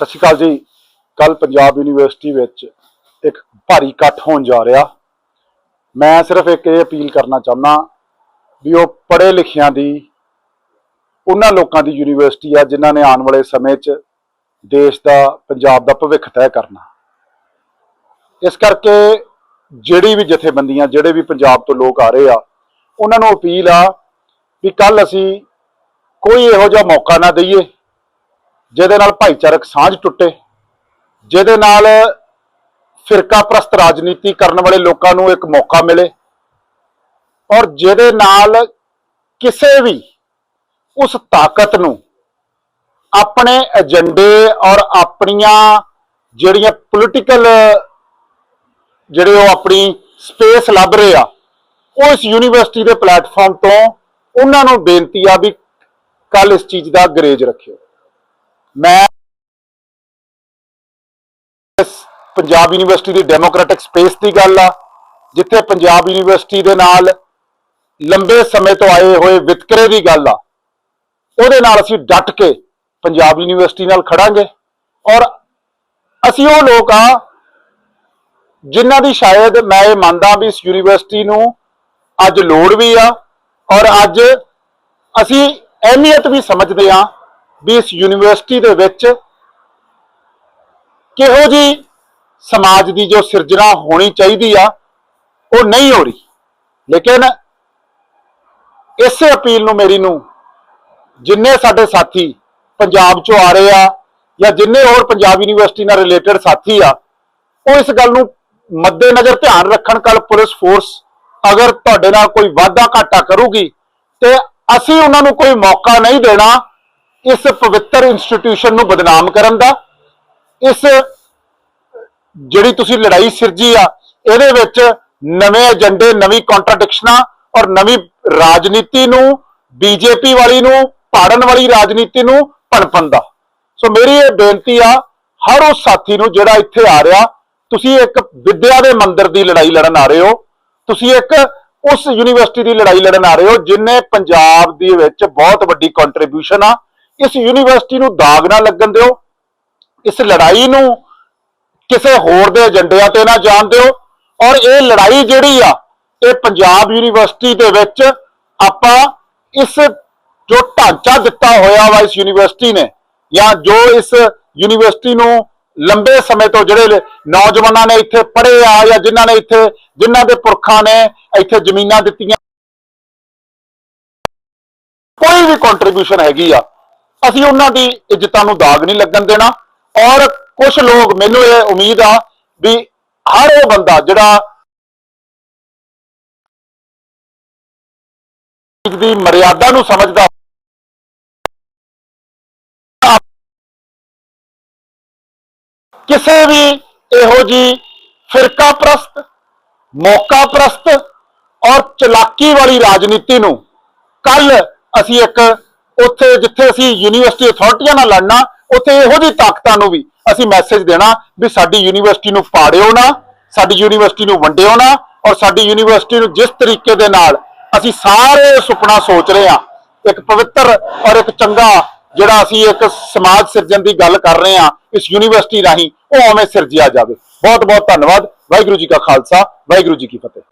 ਸਤਿ ਸ਼੍ਰੀ ਅਕਾਲ ਜੀ। ਕੱਲ ਪੰਜਾਬ ਯੂਨੀਵਰਸਿਟੀ ਵਿੱਚ ਇੱਕ ਭਾਰੀ ਇਕੱਠ ਹੋਣ ਜਾ ਰਿਹਾ। ਮੈਂ ਸਿਰਫ ਇੱਕ ਇਹ ਅਪੀਲ ਕਰਨਾ ਚਾਹੁੰਦਾ ਵੀ ਉਹ ਪੜ੍ਹੇ ਲਿਖਿਆਂ ਦੀ, ਉਹਨਾਂ ਲੋਕਾਂ ਦੀ ਯੂਨੀਵਰਸਿਟੀ ਆ ਜਿਨ੍ਹਾਂ ਨੇ ਆਉਣ ਵਾਲੇ ਸਮੇਂ 'ਚ ਦੇਸ਼ ਦਾ, ਪੰਜਾਬ ਦਾ ਭਵਿੱਖ ਤੈਅ ਕਰਨਾ। ਇਸ ਕਰਕੇ ਜਿਹੜੀ ਵੀ ਜਥੇਬੰਦੀਆਂ, ਜਿਹੜੇ ਵੀ ਪੰਜਾਬ ਤੋਂ ਲੋਕ ਆ ਰਹੇ ਆ, ਉਹਨਾਂ ਨੂੰ ਅਪੀਲ ਆ ਵੀ ਕੱਲ ਅਸੀਂ ਕੋਈ ਇਹੋ ਜਿਹਾ ਮੌਕਾ ਨਾ ਦਈਏ ਜਿਹਦੇ ਨਾਲ ਭਾਈਚਾਰਕ ਸਾਂਝ ਟੁੱਟੇ, ਜਿਹਦੇ ਨਾਲ ਫਿਰਕਾ ਪ੍ਰਸਤ ਰਾਜਨੀਤੀ ਕਰਨ ਵਾਲੇ ਲੋਕਾਂ ਨੂੰ ਇੱਕ ਮੌਕਾ ਮਿਲੇ ਔਰ ਜਿਹਦੇ ਨਾਲ ਕਿਸੇ ਵੀ ਉਸ ਤਾਕਤ ਨੂੰ ਆਪਣੇ ਏਜੰਡੇ ਔਰ ਆਪਣੀਆਂ ਜਿਹੜੀਆਂ ਪੋਲੀਟੀਕਲ ਜਿਹੜੇ ਉਹ ਆਪਣੀ ਸਪੇਸ ਲੱਭ ਰਹੇ ਆ, ਉਹ ਇਸ ਯੂਨੀਵਰਸਿਟੀ ਦੇ ਪਲੇਟਫਾਰਮ ਤੋਂ ਉਹਨਾਂ ਨੂੰ ਬੇਨਤੀ ਆ ਵੀ ਕੱਲ ਇਸ ਚੀਜ਼ ਦਾ ਗਰੇਜ ਰੱਖਿਓ। ਮੈਂ ਪੰਜਾਬ ਯੂਨੀਵਰਸਿਟੀ ਦੀ ਡੈਮੋਕ੍ਰੈਟਿਕ ਸਪੇਸ ਦੀ ਗੱਲ ਆ, ਜਿੱਥੇ ਪੰਜਾਬ ਯੂਨੀਵਰਸਿਟੀ ਦੇ ਨਾਲ ਲੰਬੇ ਸਮੇਂ ਤੋਂ ਆਏ ਹੋਏ ਵਿਤਕਰੇ ਦੀ ਗੱਲ ਆ। ਉਹਦੇ ਨਾਲ ਅਸੀਂ ਡਟ ਕੇ ਪੰਜਾਬ ਯੂਨੀਵਰਸਿਟੀ ਨਾਲ ਖੜਾਂਗੇ ਔਰ ਅਸੀਂ ਉਹ ਲੋਕ ਆ ਜਿਨ੍ਹਾਂ ਦੀ ਸ਼ਾਇਦ ਮੈਂ ਇਹ ਮੰਨਦਾ ਵੀ ਇਸ ਯੂਨੀਵਰਸਿਟੀ ਨੂੰ ਅੱਜ ਲੋੜ ਵੀ ਆ ਔਰ ਅੱਜ ਅਸੀਂ ਅਹਿਮੀਅਤ ਵੀ ਸਮਝਦੇ ਆ ਵੀ ਇਸ ਯੂਨੀਵਰਸਿਟੀ ਦੇ ਵਿੱਚ ਕਿਹੋ ਜੀ ਸਮਾਜ ਦੀ ਜੋ ਸਿਰਜਣਾ ਹੋਣੀ ਚਾਹੀਦੀ ਆ, ਉਹ ਨਹੀਂ ਹੋ ਰਹੀ। ਲੇਕਿਨ ਇਸੇ ਅਪੀਲ ਨੂੰ ਮੇਰੀ ਨੂੰ ਜਿੰਨੇ ਸਾਡੇ ਸਾਥੀ ਪੰਜਾਬ ਚੋਂ ਆ ਰਹੇ ਆ ਜਾਂ ਜਿੰਨੇ ਹੋਰ ਪੰਜਾਬ ਯੂਨੀਵਰਸਿਟੀ ਨਾਲ ਰਿਲੇਟਡ ਸਾਥੀ ਆ, ਉਹ ਇਸ ਗੱਲ ਨੂੰ ਮੱਦੇਨਜ਼ਰ ਧਿਆਨ ਰੱਖਣ ਕੱਲ ਪੁਲਿਸ ਫੋਰਸ ਅਗਰ ਤੁਹਾਡੇ ਨਾਲ ਕੋਈ ਵਾਅਦਾ ਘਾਟਾ ਕਰੂਗੀ ਤੇ ਅਸੀਂ ਉਹਨਾਂ ਨੂੰ ਕੋਈ ਮੌਕਾ ਨਹੀਂ ਦੇਣਾ ਇਸ ਪਵਿੱਤਰ ਇੰਸਟੀਟਿਊਸ਼ਨ ਨੂੰ ਬਦਨਾਮ ਕਰਨ ਦਾ, ਇਸ ਜਿਹੜੀ ਤੁਸੀਂ ਲੜਾਈ ਸਿਰਜੀ ਆ, ਇਹਦੇ ਵਿੱਚ ਨਵੇਂ ਏਜੰਡੇ ਨਵੀਂ ਕੰਟਰਡਿਕਸ਼ਨਾਂ ਔਰ ਨਵੀਂ ਰਾਜਨੀਤੀ ਨੂੰ ਬੀਜੇਪੀ ਵਾਲੀ ਨੂੰ, ਪਾੜਨ ਵਾਲੀ ਰਾਜਨੀਤੀ ਨੂੰ ਭਣਪਣ ਦਾ। ਸੋ ਮੇਰੀ ਇਹ ਬੇਨਤੀ ਆ, ਹਰ ਉਸ ਸਾਥੀ ਨੂੰ ਜਿਹੜਾ ਇੱਥੇ ਆ ਰਿਹਾ, ਤੁਸੀਂ ਇੱਕ ਵਿਦਿਆ ਦੇ ਮੰਦਰ ਦੀ ਲੜਾਈ ਲੜਨ ਆ ਰਹੇ ਹੋ, ਤੁਸੀਂ ਇੱਕ ਉਸ ਯੂਨੀਵਰਸਿਟੀ ਦੀ ਲੜਾਈ ਲੜਨ ਆ ਰਹੇ ਹੋ, ਜਿਨੇ ਪੰਜਾਬ ਦੇ ਵਿੱਚ ਬਹੁਤ ਵੱਡੀ ਕੰਟਰੀਬਿਊਸ਼ਨ ਆ ਇਸ ਯੂਨੀਵਰਸਿਟੀ ਨੂੰ ਦਾਗ ਨਾ ਲੱਗਣ ਦਿਓ, ਇਸ ਲੜਾਈ ਨੂੰ ਕਿਸੇ ਹੋਰ ਦੇ ਏਜੰਡਿਆਂ ਤੇ ਨਾ ਜਾਣ ਦਿਓ, ਔਰ ਇਹ ਲੜਾਈ ਜਿਹੜੀ ਆ, ਇਹ ਪੰਜਾਬ ਯੂਨੀਵਰਸਿਟੀ ਦੇ ਵਿੱਚ ਆਪਾਂ ਇਸ ਜੋ ਢਾਂਚਾ ਦਿੱਤਾ ਹੋਇਆ ਵਾ ਇਸ ਯੂਨੀਵਰਸਿਟੀ ਨੇ, ਜਾਂ ਜੋ ਇਸ ਯੂਨੀਵਰਸਿਟੀ ਨੂੰ ਲੰਬੇ ਸਮੇਂ ਤੋਂ ਜਿਹੜੇ ਨੌਜਵਾਨਾਂ ਨੇ ਇੱਥੇ ਪੜ੍ਹੇ ਆ, ਜਾਂ ਜਿਨ੍ਹਾਂ ਨੇ ਇੱਥੇ, ਜਿਨ੍ਹਾਂ ਦੇ ਪੁਰਖਾਂ ਨੇ ਇੱਥੇ ਜ਼ਮੀਨਾਂ ਦਿੱਤੀਆਂ, ਕੋਈ ਵੀ ਕੰਟਰੀਬਿਊਸ਼ਨ ਹੈਗੀ ਆ। ਅਸੀਂ ਉਹਨਾਂ ਦੀ ਇੱਜ਼ਤਾਂ ਨੂੰ ਦਾਗ ਨਹੀਂ ਲੱਗਣ ਦੇਣਾ। ਔਰ ਕੁਝ ਲੋਕ, ਮੈਨੂੰ ਇਹ ਉਮੀਦ ਆ ਵੀ ਹਰ ਉਹ ਬੰਦਾ ਜਿਹੜਾ ਦੀ ਮਰਿਆਦਾ ਨੂੰ ਸਮਝਦਾ ਕਿਸੇ ਵੀ ਇਹੋ ਜੀ ਫਿਰਕਾ ਪ੍ਰਸਤ, ਮੌਕਾ ਪ੍ਰਸਤ ਔਰ ਚਲਾਕੀ ਵਾਲੀ ਰਾਜਨੀਤੀ ਨੂੰ ਕੱਲ ਅਸੀਂ ਇੱਕ ਉੱਥੇ ਜਿੱਥੇ ਅਸੀਂ ਯੂਨੀਵਰਸਿਟੀ ਅਥਾਰਟੀਆਂ ਨਾਲ ਲੜਨਾ, ਉੱਥੇ ਇਹੋ ਜਿਹੀ ਤਾਕਤਾਂ ਨੂੰ ਵੀ ਅਸੀਂ ਮੈਸੇਜ ਦੇਣਾ ਵੀ ਸਾਡੀ ਯੂਨੀਵਰਸਿਟੀ ਨੂੰ ਪਾੜਿਓ ਨਾ, ਸਾਡੀ ਯੂਨੀਵਰਸਿਟੀ ਨੂੰ ਵੰਡਿਓ ਨਾ ਔਰ ਸਾਡੀ ਯੂਨੀਵਰਸਿਟੀ ਨੂੰ ਜਿਸ ਤਰੀਕੇ ਦੇ ਨਾਲ ਅਸੀਂ ਸਾਰੇ ਸੁਪਨਾ ਸੋਚ ਰਹੇ ਹਾਂ, ਇੱਕ ਪਵਿੱਤਰ ਔਰ ਇੱਕ ਚੰਗਾ ਜਿਹੜਾ ਅਸੀਂ ਇੱਕ ਸਮਾਜ ਸਿਰਜਣ ਦੀ ਗੱਲ ਕਰ ਰਹੇ ਹਾਂ, ਇਸ ਯੂਨੀਵਰਸਿਟੀ ਰਾਹੀਂ ਉਹ ਉਵੇਂ ਸਿਰਜਿਆ ਜਾਵੇ। ਬਹੁਤ ਬਹੁਤ ਧੰਨਵਾਦ, ਵਾਹਿਗੁਰੂ ਜੀ ਕਾ ਖਾਲਸਾ, ਵਾਹਿਗੁਰੂ ਜੀ ਕੀ ਫਤਿਹ।